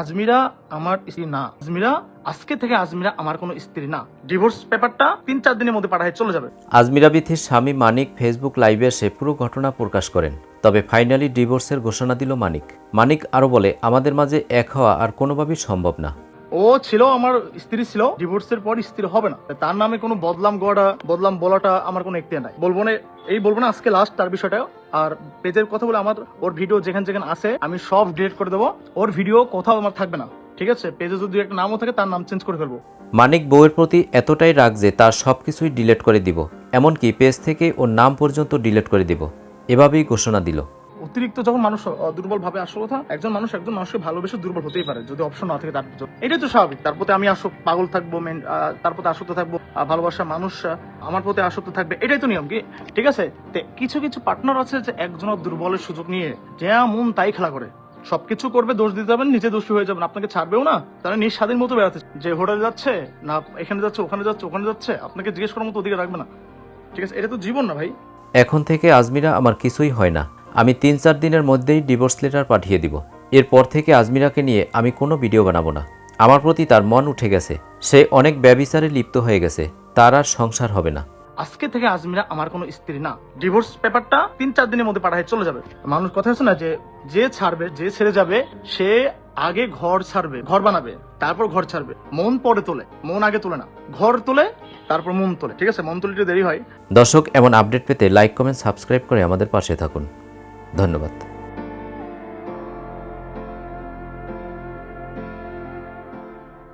আজমিরা আমার স্ত্রী না। আজমিরা আজকে থেকে আজমিরা আমার কোনো স্ত্রী না। ডিভোর্স পেপারটা তিন চার দিনের মধ্যে পাঠায় চলে যাবে। আজমিরা বিথির স্বামী মানিক ফেসবুক লাইভে এসে পুরো ঘটনা প্রকাশ করেন। তবে ফাইনালি ডিভোর্সের ঘোষণা দিল মানিক। মানিক আরও বলে আমাদের মাঝে এক হওয়া আর কোনোভাবেই সম্ভব না। ও ছিল আমার স্ত্রী ছিল। ডিভোর্সের পর স্ত্রী হবে না। তার নামে কোনো বদলাম গড়া বদলাম বলাটা আমার কোনো এখতিয়ার নাই। বলব না এই বলব না আজকে লাস্ট তার বিষয়টা। আর পেজের কথা বলে আমার ওর ভিডিও যেখানে যেখানে আছে, আমি সব ডিলিট করে দেবো। ওর ভিডিও কোথাও আমার থাকবে না, ঠিক আছে? পেজে যদি একটা নামও থাকে, তার নাম চেঞ্জ করে ফেলব। মানিক বউয়ের প্রতি এতটাই রাগ যে তার সব কিছুই ডিলিট করে দিব, এমনকি পেজ থেকে ওর নাম পর্যন্ত ডিলিট করে দিব, এভাবেই ঘোষণা দিল। অতিরিক্ত যখন মানুষ দুর্বল ভাবে আসল কথা, একজন মানুষ একজন মানুষকে ভালোবেসে দুর্বল হতেই পারে, যদি অপশন না থাকে তার জন্য। এটাই তো স্বাভাবিক। তার প্রতি আমি আসক পাগল থাকব তার প্রতি আসক্ত থাকব ভালোবাসা মানুষ আমার প্রতি আসক্ত থাকবে, এটাই তো নিয়ম কি? ঠিক আছে? কিছু কিছু পার্টনার আছে যে একজনের দুর্বলের সুযোগ নিয়ে যা মন তাই খেলা করে। সবকিছু করবে, দোষ দিতে যাবেন, নিজে দোষী হয়ে যাবেন, আপনাকে ছাড়বেও না। তারা নিজ স্বাধীন মতো বেড়াতে যে হোটেলে যাচ্ছে, না এখানে যাচ্ছে, ওখানে যাচ্ছে ওখানে যাচ্ছে, আপনাকে জিজ্ঞেস করার মতো অধিকার রাখবে না। ঠিক আছে? এটা তো জীবন না ভাই। এখন থেকে আজমিরা আমার কিছুই হয় না। আমি তিন চার দিনের মধ্যেই ডিভোর্স লেটার পাঠিয়ে দিব। এরপর থেকে আজমিরাকে নিয়ে আমি কোনো ভিডিও বানাবো না। আমার প্রতি তার মন উঠে গেছে। সে অনেক ব্যবিচারে লিপ্ত হয়ে গেছে। তার আর সংসার হবে না। আজকে থেকে আজমিরা আমার কোনো স্ত্রী না। ডিভোর্স পেপারটা তিন চার দিনের মধ্যে পাঠায় চলে যাবে। মানুষ কথা আছে না যে যে ছাড়বে যে ছেড়ে যাবে সে আগে ঘর ছাড়বে ঘর বানাবে তারপর ঘর ছাড়বে। মন পরে তোলে মন আগে তোলে না। ঘর তোলে তারপর মন তোলে ঠিক আছে? মন তুলে দেরি হয়। দর্শক এমন আপডেট পেতে লাইক কমেন্ট সাবস্ক্রাইব করে আমাদের পাশে থাকুন। ধন্যবাদ